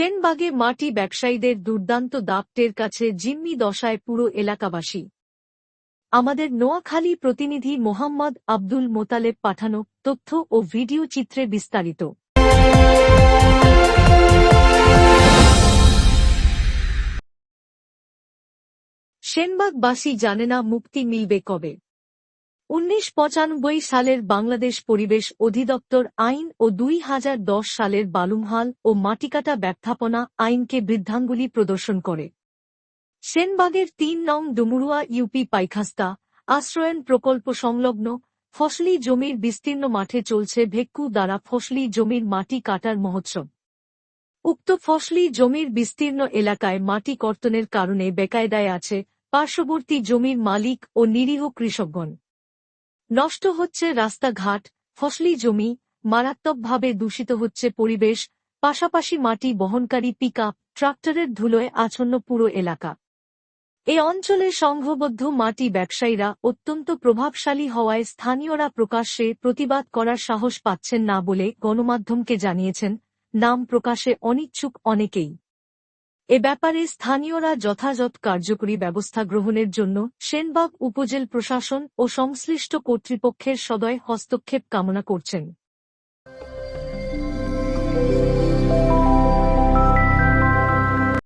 সেনবাগে মাটি ব্যবসায়ীদের দুর্দান্ত দাপটের কাছে জিম্মি দশায় পুরো এলাকাবাসী। আমাদের নোয়াখালী প্রতিনিধি মোহাম্মদ আব্দুল মোতালেব পাঠানো তথ্য ও ভিডিও চিত্রে বিস্তারিত। সেনবাগবাসী জানে না মুক্তি মিলবে কবে। উনিশ পঁচানব্বই সালের বাংলাদেশ পরিবেশ অধিদপ্তর আইন ও দুই হাজার দশ সালের বালুমহাল ও মাটিকাটা ব্যবস্থাপনা আইনকে বৃদ্ধাঙ্গুলি প্রদর্শন করে। সেনবাগের তিন নং ডুমুরুয়া ইউপি পাইখাস্তা আশ্রয়ন প্রকল্প সংলগ্ন ফসলি জমির বিস্তীর্ণ মাঠে চলছে ভেক্কু দ্বারা ফসলি জমির মাটি কাটার মহোৎসব। উক্ত ফসলি জমির বিস্তীর্ণ এলাকায় মাটি কর্তনের কারণে বেকায়দায় আছে পার্শ্ববর্তী জমির মালিক ও নিরীহ কৃষকগণ। নষ্ট হচ্ছে রাস্তাঘাট, ফসলি জমি, মারাত্মকভাবে দূষিত হচ্ছে পরিবেশ, পাশাপাশি মাটি বহনকারী পিকআপ ট্রাক্টরের ধুলোয় আচ্ছন্ন পুরো এলাকা। এ অঞ্চলের সংঘবদ্ধ মাটি ব্যবসায়ীরা অত্যন্ত প্রভাবশালী হওয়ায় স্থানীয়রা প্রকাশ্যে প্রতিবাদ করার সাহস পাচ্ছেন না বলে গণমাধ্যমকে জানিয়েছেন, নাম প্রকাশে অনিচ্ছুক অনেকেই। এ ব্যাপারে স্থানীয়রা যথাযথ কার্যকরী ব্যবস্থা গ্রহণের জন্য সেনবাগ উপজেল প্রশাসন ও সংশ্লিষ্ট কর্তৃপক্ষের সদয় হস্তক্ষেপ কামনা করছেন।